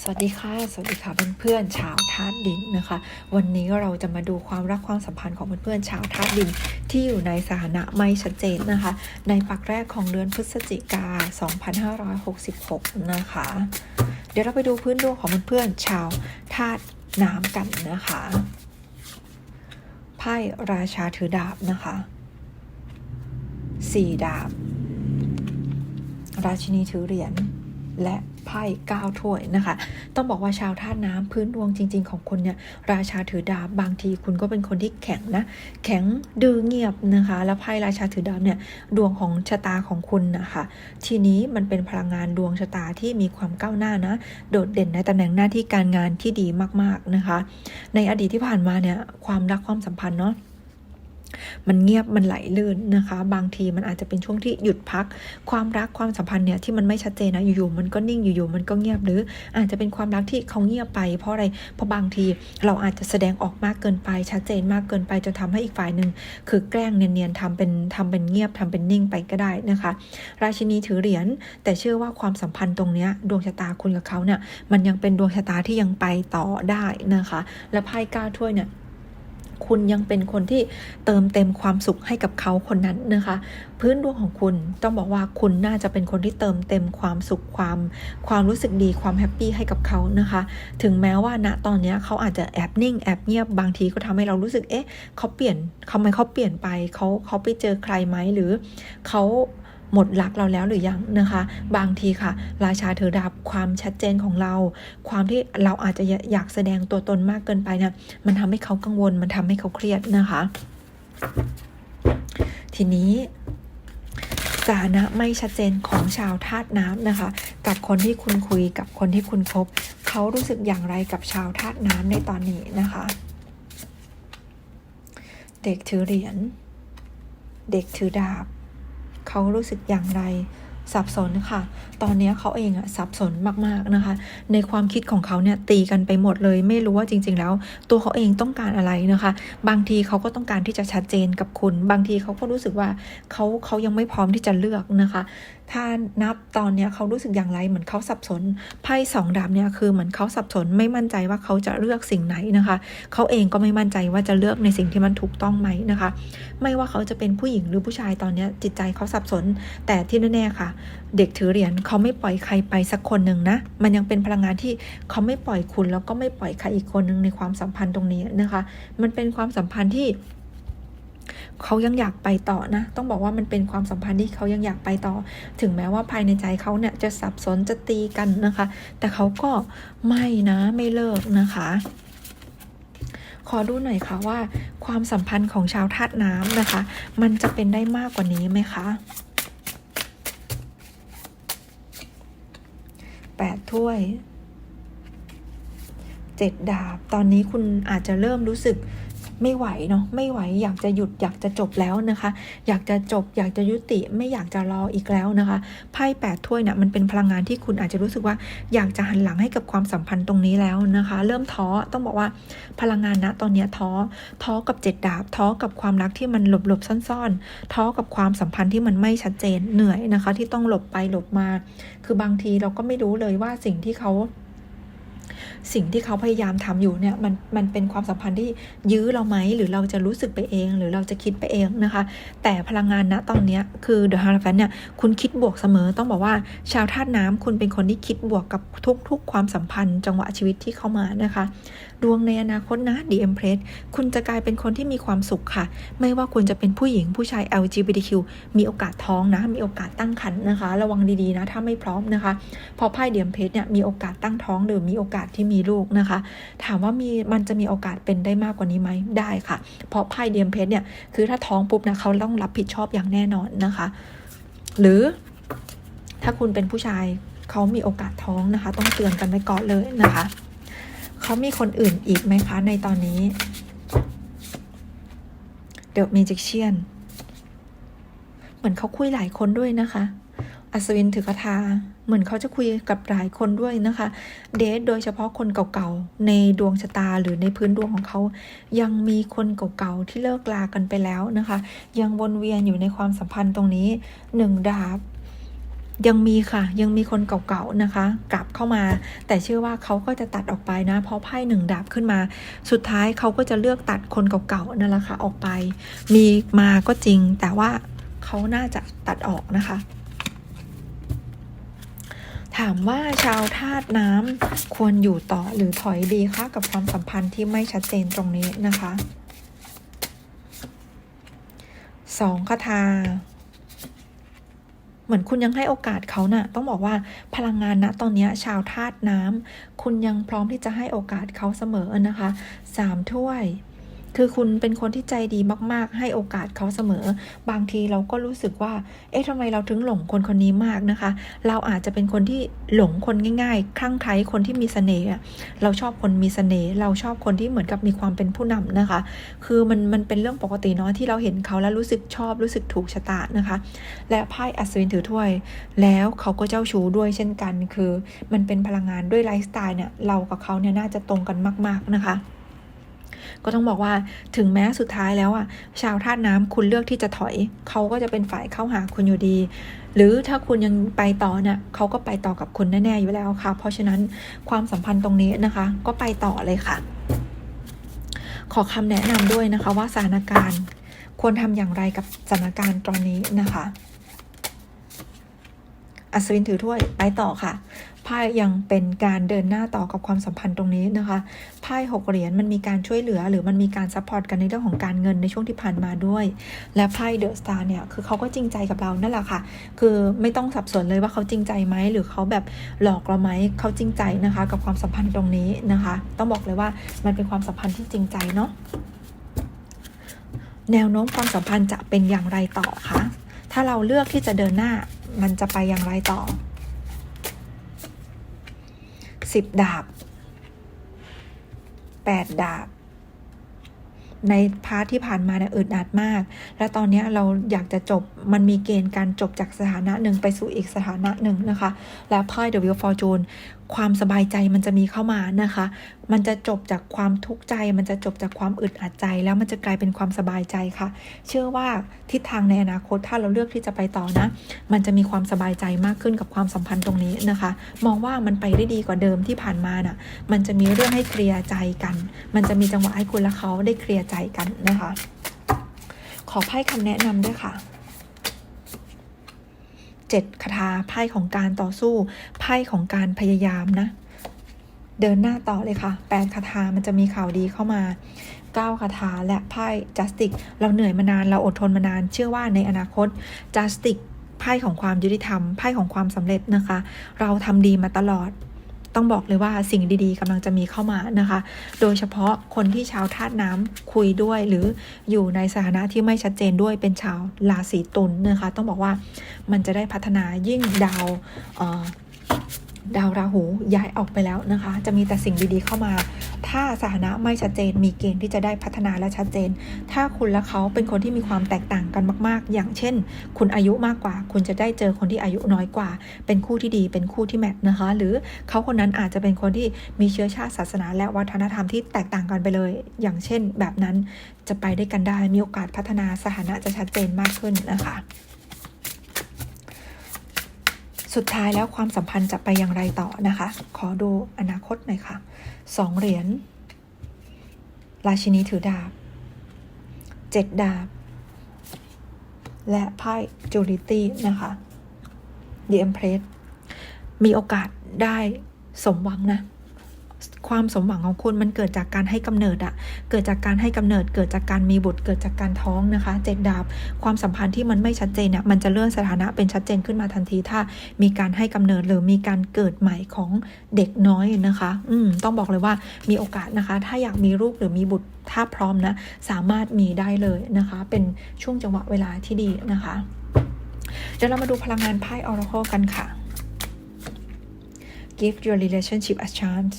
สวัสดีค่ะ สวัสดีค่ะเพื่อนๆชาวธาตุดินนะคะ วันนี้เราจะมาดูความรักความสัมพันธ์ของเพื่อนๆชาวธาตุดิน ที่อยู่ในสถานะไม่ชัดเจนนะคะ ในปักแรกของเดือนพฤศจิกา 2566 นะคะ เดี๋ยวเราไปดูพื้นดวงของเพื่อนๆชาวธาตุน้ำกันนะคะไพ่ราชาถือดาบนะคะสี่ดาบ ราชินีถือเหรียญ และไพ่ก้าวถ้วยนะคะ ต้องบอกว่าชาวธาน้ำพื้นดวงจริง ๆ ของคุณเนี่ยราชาถือดาบบางทีคุณก็เป็นคนที่แข็งนะ แข็งดื้อเงียบนะคะ แล้วไพ่ราชาถือดาบเนี่ยดวงของชะตาของคุณนะคะ ทีนี้มันเป็นพลังงานดวงชะตาที่มีความก้าวหน้านะ โดดเด่นในตำแหน่งหน้าที่การงานที่ดีมากๆนะคะ ในอดีตที่ผ่านมาเนี่ยความรักความสัมพันธ์เนาะ มันเงียบมันไหลลื่นนะคะ บางทีมันอาจจะเป็นช่วงที่หยุดพัก ความรักความสัมพันธ์เนี่ยที่มันไม่ชัดเจนนะอยู่ๆมันก็นิ่งอยู่ๆมันก็เงียบหรือ อาจจะเป็นความรักที่เขาเงียบไป เพราะอะไรเพราะบางทีเราอาจจะแสดงออกมากเกินไป ชัดเจนมากเกินไปจนทำให้อีกฝ่ายหนึ่งคือแกล้งเนียนๆทำเป็นทำเป็นเงียบทำเป็นนิ่งไปก็ได้นะคะ ราชินีถือเหรียญแต่เชื่อว่าความสัมพันธ์ตรงเนี้ยดวงชะตาคุณกับเขาเนี่ยมันยังเป็นดวงชะตาที่ยังไปต่อได้นะคะ และไพ่ก้าถ้วยเนี่ย คุณยังเป็นคนที่เติมเต็มความสุขให้กับเขาคนนั้นนะคะ พื้นดวงของคุณต้องบอกว่าคุณน่าจะเป็นคนที่เติมเต็มความสุขความความรู้สึกดีความแฮปปี้ให้กับเขานะคะ ถึงแม้ว่าณตอนนี้เขาอาจจะแอบนิ่งแอบเงียบบางทีก็ทำให้เรารู้สึกเอ๊ะเขาเปลี่ยนทำไมเขาเปลี่ยนไปเขาเขาไปเจอใครไหมหรือเขา หมดรักเราแล้วหรือยังนะคะ บางทีค่ะ ราชาถือดาบความชัดเจนของเรา ความที่เราอาจจะอยากแสดงตัวตนมากเกินไปเนี่ยมันทำให้เขากังวล มันทำให้เขาเครียดนะคะ ทีนี้สถานะไม่ชัดเจนของชาวธาตุน้ำนะคะ กับคนที่คุณคุยกับคนที่คุณคบเขารู้สึกอย่างไรกับชาวธาตุน้ำในตอนนี้นะคะ เด็กถือเหรียญเด็กถือดาบ เขารู้สึกอย่างไร สับสนค่ะ ตอนนี้เขาเองอะสับสนมากๆนะคะ ในความคิดของเขาเนี่ยตีกันไปหมดเลย ไม่รู้ว่าจริง ๆ แล้ว ตัวเขาเองต้องการอะไรนะคะ บางทีเขาก็ต้องการที่จะชัดเจนกับคุณ บางทีเขาก็รู้สึกว่าเขาเขายังไม่พร้อมที่จะเลือกนะคะ ถ้านับตอนเนี้ยเขารู้สึกอย่างไรเหมือนเขาสับสนไพ่สองดาบเนี่ยคือเหมือนเขาสับสนไม่มั่นใจว่าเขาจะเลือกสิ่งไหนนะคะ เขาเองก็ไม่มั่นใจว่าจะเลือกในสิ่งที่มันถูกต้องไหมนะคะ ไม่ว่าเขาจะเป็นผู้หญิงหรือผู้ชายตอนนี้จิตใจเขาสับสน แต่ที่แน่ๆค่ะเด็กถือเหรียญเขาไม่ปล่อยใครไปสักคนหนึ่งนะ มันยังเป็นพลังงานที่เขาไม่ปล่อยคุณแล้วก็ไม่ปล่อยใครอีกคนหนึ่งในความสัมพันธ์ตรงนี้นะคะ มันเป็นความสัมพันธ์ที่เขายังอยากไปต่อนะ ต้องบอกว่ามันเป็นความสัมพันธ์ที่เขายังอยากไปต่อ ถึงแม้ว่าภายในใจเขาเนี่ยจะสับสนจะตีกันนะคะ แต่เขาก็ไม่นะไม่เลิกนะคะ ขอดูหน่อยค่ะว่า ความสัมพันธ์ของชาวธาตุน้ำนะคะ มันจะเป็นได้มากกว่านี้ไหมคะ แปด ถ้วย เจ็ดดาบ ตอนนี้คุณอาจจะเริ่มรู้สึก ไม่ไหวเนาะไม่ไหวอยากจะหยุดอยากจะจบแล้วนะคะ อยากจะจบอยากจะยุติไม่อยากจะรออีกแล้วนะคะไพ่แปดถ้วยเนี่ยมันเป็นพลังงานที่คุณอาจจะรู้สึกว่าอยากจะหันหลังให้กับความสัมพันธ์ตรงนี้แล้วนะคะ เริ่มท้อต้องบอกว่าพลังงานนะตอนนี้ท้อท้อกับเจ็ดดาบท้อกับความรักที่มันหลบหลบซ่อนๆท้อกับความสัมพันธ์ที่มันไม่ชัดเจนเหนื่อยนะคะ ที่ต้องหลบไปหลบมา คือบางทีเราก็ไม่รู้เลยว่าสิ่งที่เขา สิ่งที่เขาพยายามทำอยู่เนี่ยมันมันเป็นความสัมพันธ์ที่ยื้อเราไหมหรือเราจะรู้สึกไปเอง หรือเราจะคิดไปเองนะคะ แต่พลังงานณตอนนี้คือ The h a r f a n เนี่ยคุณคิดบวกเสมอต้องบอกว่าชาวธาตุน้ำคุณเป็นคนที่คิดบวกกับทุกๆ ความสัมพันธ์จังหวะชีวิตที่เข้ามานะคะ ดวงในอนาคตนะ The Empress คุณจะกลายเป็นคนที่มีความสุขค่ะ ไม่ว่าคุณจะเป็นผู้หญิงผู้ชาย LGBTQ มีโอกาสท้องนะ มีโอกาสตั้งครรภ์นะคะ ระวังดีๆนะ ถ้าไม่พร้อมนะคะพราะไพ่เดียมเพชรเนี่ยมีโอกาสตั้งท้องหรือมีโอกาสที่มีลูกนะคะ ถามว่ามีมันจะมีโอกาสเป็นได้มากกว่านี้ไหมได้ค่ะ เพราะไพ่เดียมเพชรเนี่ยคือถ้าท้องปุ๊บนะเขาต้องรับผิดชอบอย่างแน่นอนนะคะ หรือถ้าคุณเป็นผู้ชายเขามีโอกาสท้องนะคะ ต้องเตือนกันไว้ก่อนเลยนะคะ เขามีคนอื่นอีกไหมคะ ในตอนนี้ The Magician เหมือนเขาคุยหลายคนด้วยนะคะ อัศวินถือคาถาเหมือนเขาจะคุยกับหลายคนด้วยนะคะ เดทโดยเฉพาะคนเก่าๆ ในดวงชะตาหรือในพื้นดวงของเขา ยังมีคนเก่าๆ ที่เลิกลากันไปแล้วนะคะ ยังวนเวียนอยู่ในความสัมพันธ์ตรงนี้หนึ่งดาบ ยังมีค่ะ ยังมีคนเก่าๆนะคะ กลับเข้ามา แต่เชื่อว่าเขาก็จะตัดออกไปนะ เพราะไพ่หนึ่งดาบขึ้นมา สุดท้ายเขาก็จะเลือกตัดคนเก่าๆนั่นแหละค่ะออกไป มีมาก็จริง แต่ว่าเขาน่าจะตัดออกนะคะ ถามว่าชาวธาตุน้ำควรอยู่ต่อหรือถอยดีคะกับความสัมพันธ์ที่ไม่ชัดเจนตรงนี้นะคะสองคาถา เหมือนคุณยังให้โอกาสเขานะ่ะ ต้องบอกว่าพลังงานนะตอนนี้ชาวธาตุน้ำคุณยังพร้อมที่จะให้โอกาสเขาเสมอนะคะสามถ้วย คือคุณเป็นคนที่ใจดีมากๆ ให้โอกาสเขาเสมอ บางทีเราก็รู้สึกว่า เอ๊ะทำไมเราถึงหลงคนคนนี้มากนะคะ เราอาจจะเป็นคนที่หลงคนง่าย ๆ คลั่งไคล้คนที่มีเสน่ห์เราชอบคนมีเสน่ห์เราชอบคนที่เหมือนกับมีความเป็นผู้นำนะคะ คือมันมันเป็นเรื่องปกติเนาะที่เราเห็นเขาแล้วรู้สึกชอบรู้สึกถูกชะตานะคะ และไพ่อัศวินถือถ้วย แล้วเขาก็เจ้าชู้ด้วยเช่นกัน คือมันเป็นพลังงานด้วยไลฟ์สไตล์เนี่ยเรากับเขาเนี่ยน่าจะตรงกันมาก ๆนะคะ ก็ต้องบอกว่าถึงแม้สุดท้ายแล้วอะชาวธาตุน้ำคุณเลือกที่จะถอยเขาก็จะเป็นฝ่ายเข้าหาคุณอยู่ดี หรือถ้าคุณยังไปต่อเนี่ยเขาก็ไปต่อกับคุณแน่ๆอยู่แล้วค่ะ เพราะฉะนั้นความสัมพันธ์ตรงนี้นะคะ ก็ไปต่อเลยค่ะ ขอคำแนะนำด้วยนะคะว่าสถานการณ์ควรทำอย่างไรกับสถานการณ์ตอนนี้นะคะ อัศวินถือถ้วยไปต่อค่ะไพ่ยังเป็นการเดินหน้าต่อกับความสัมพันธ์ตรงนี้นะคะไพ่หกเหรียญมันมีการช่วยเหลือ หรือมันมีการซัพพอร์ตกันในเรื่องของการเงินในช่วงที่ผ่านมาด้วย และไพ่เดอะสตาร์เนี่ยคือเขาก็จริงใจกับเรานั่นแหละค่ะ คือไม่ต้องสับสนเลยว่าเขาจริงใจไหมหรือเขาแบบหลอกเราไหมเขาจริงใจนะคะ กับความสัมพันธ์ตรงนี้นะคะ ต้องบอกเลยว่ามันเป็นความสัมพันธ์ที่จริงใจเนาะแนวโน้มความสัมพันธ์จะเป็นอย่างไรต่อคะถ้าเราเลือกที่จะเดินหน้า มันจะไปอย่างไรต่อสิบดาบแปดดาบ ในพาร์ทที่ผ่านมาเนี่ยอึดอัดมาก และตอนนี้เราอยากจะจบ มันมีเกณฑ์การจบจากสถานะหนึ่งไปสู่อีกสถานะหนึ่งนะคะ และไพ่ The Wheel of Fortune ความสบายใจมันจะมีเข้ามานะคะ มันจะจบจากความทุกข์ใจ มันจะจบจากความอึดอัดใจ แล้วมันจะกลายเป็นความสบายใจค่ะ เชื่อว่าทิศทางในอนาคตถ้าเราเลือกที่จะไปต่อนะ มันจะมีความสบายใจมากขึ้นกับความสัมพันธ์ตรงนี้นะคะ มองว่ามันไปได้ดีกว่าเดิมที่ผ่านมาน่ะ มันจะมีเรื่องให้เคลียร์ใจกัน มันจะมีจังหวะให้คุณและเขาได้เคลียร์ใจกันนะคะ ขอไพ่คำแนะนำด้วยค่ะ เจ็ดคาถาไพ่ของการต่อสู้ไพ่ของการพยายามนะ เดินหน้าต่อเลยค่ะแปดคาถามันจะมีข่าวดีเข้ามาเก้าคาถาและไพ่จัสติก เราเหนื่อยมานานเราอดทนมานาน เชื่อว่าในอนาคตจัสติกไพ่ของความยุติธรรมไพ่ของความสำเร็จนะคะ เราทำดีมาตลอด ต้องบอกเลยว่าสิ่งดีๆกำลังจะมีเข้ามานะคะ โดยเฉพาะคนที่ชาวธาตุน้ำคุยด้วย หรืออยู่ในสถานะที่ไม่ชัดเจนด้วยเป็นชาวราศีตุลนะคะ ต้องบอกว่ามันจะได้พัฒนายิ่งดาวดาวราหูย้ายออกไปแล้วนะคะ จะมีแต่สิ่งดีๆเข้ามา ถ้าสถานะไม่ชัดเจน มีเกณฑ์ที่จะได้พัฒนาและชัดเจน ถ้าคุณและเขาเป็นคนที่มีความแตกต่างกันมาก ๆ อย่างเช่น คุณอายุมากกว่า คุณจะได้เจอคนที่อายุน้อยกว่า เป็นคู่ที่ดี เป็นคู่ที่แมทนะคะ หรือเขาคนนั้นอาจจะเป็นคนที่มีเชื้อชาติศาสนา และวัฒนธรรมที่แตกต่างกันไปเลย อย่างเช่น แบบนั้นจะไปได้กันได้ มีโอกาสพัฒนาสถานะจะชัดเจนมากขึ้นนะคะ สุดท้ายแล้วความสัมพันธ์จะไปอย่างไรต่อนะคะ ขอดูอนาคตหน่อยค่ะสองเหรียญราชินีถือดาบเจ็ดดาบ และไพ่จูริตี้นะคะเดียมเพรสมีโอกาสได้สมหวังนะ ความสมหวังของคุณมันเกิดจากการให้กำเนิดอะเกิดจากการให้กำเนิด เกิดจากการมีบุตร เกิดจากการท้องนะคะเจ็ดดาบ ความสัมพันธ์ที่มันไม่ชัดเจนเนี่ยมันจะเลื่อนสถานะเป็นชัดเจนขึ้นมาทันทีถ้า มีการให้กำเนิดหรือมีการเกิดใหม่ของเด็กน้อยนะคะ อืมต้องบอกเลยว่ามีโอกาสนะคะ ถ้าอยากมีลูกหรือมีบุตรถ้าพร้อมนะ สามารถมีได้เลยนะคะ เป็นช่วงจังหวะเวลาที่ดีนะคะ เดี๋ยวเรามาดูพลังงานไพ่ Oracle กันค่ะ Give your relationship a chance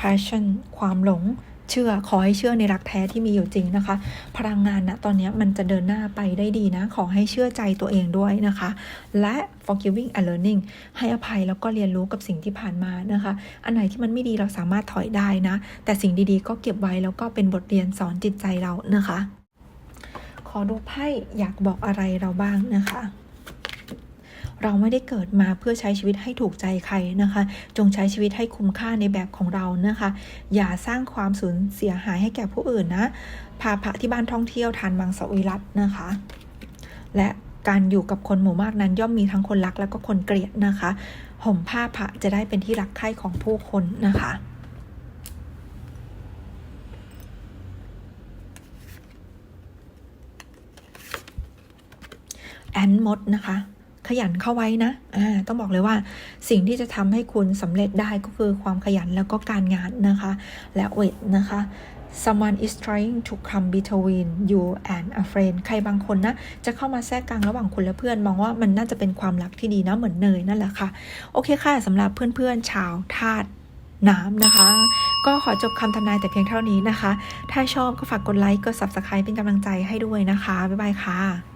passion ความหลง เชื่อ ขอให้เชื่อในรักแท้ที่มีอยู่จริงนะคะ พลังงานนะตอนนี้มันจะเดินหน้าไปได้ดีนะ ขอให้เชื่อใจตัวเองด้วยนะคะ และ forgiving and learning ให้อภัยแล้วก็เรียนรู้กับสิ่งที่ผ่านมานะคะ อันไหนที่มันไม่ดีเราสามารถถอยได้นะ แต่สิ่งดีๆ ก็เก็บไว้แล้วก็เป็นบทเรียนสอนจิตใจเรานะคะ ขอดูไพ่อยากบอกอะไรเราบ้างนะคะ เราไม่ได้เกิดมาเพื่อใช้ชีวิตให้ถูกใจใครนะคะ จงใช้ชีวิตให้คุ้มค่าในแบบของเรานะคะ อย่าสร้างความสูญเสียหายให้แก่ผู้อื่นนะพาพระที่บ้านท่องเที่ยวทานมังสวิรัตนะคะ และการอยู่กับคนหมู่มากนั้นย่อมมีทั้งคนรักและก็คนเกลียดนะคะห่มผ้าพระจะได้เป็นที่รักใคร่ของผู้คนนะคะแอนมดนะคะ ขยันเข้าไว้นะอ่าต้องบอกเลยว่าสิ่งที่จะทำให้คุณสำเร็จได้ก็คือความขยันแล้วก็การงานนะคะ และเวทนะคะ someone is trying to come between you and a friend ใครบางคนนะ จะเข้ามาแทรกกลางระหว่างคุณและเพื่อน มองว่ามันน่าจะเป็นความรักที่ดีนะ เหมือนเนยนั่นแหละค่ะ โอเคค่ะสำหรับเพื่อนๆ ชาวธาตุน้ำนะคะ ก็ขอจบคำทำนายแต่เพียงเท่านี้นะคะ ถ้าชอบก็ฝากกดไลค์ กด subscribe เป็นกำลังใจให้ด้วยนะคะ บ๊ายบายค่ะ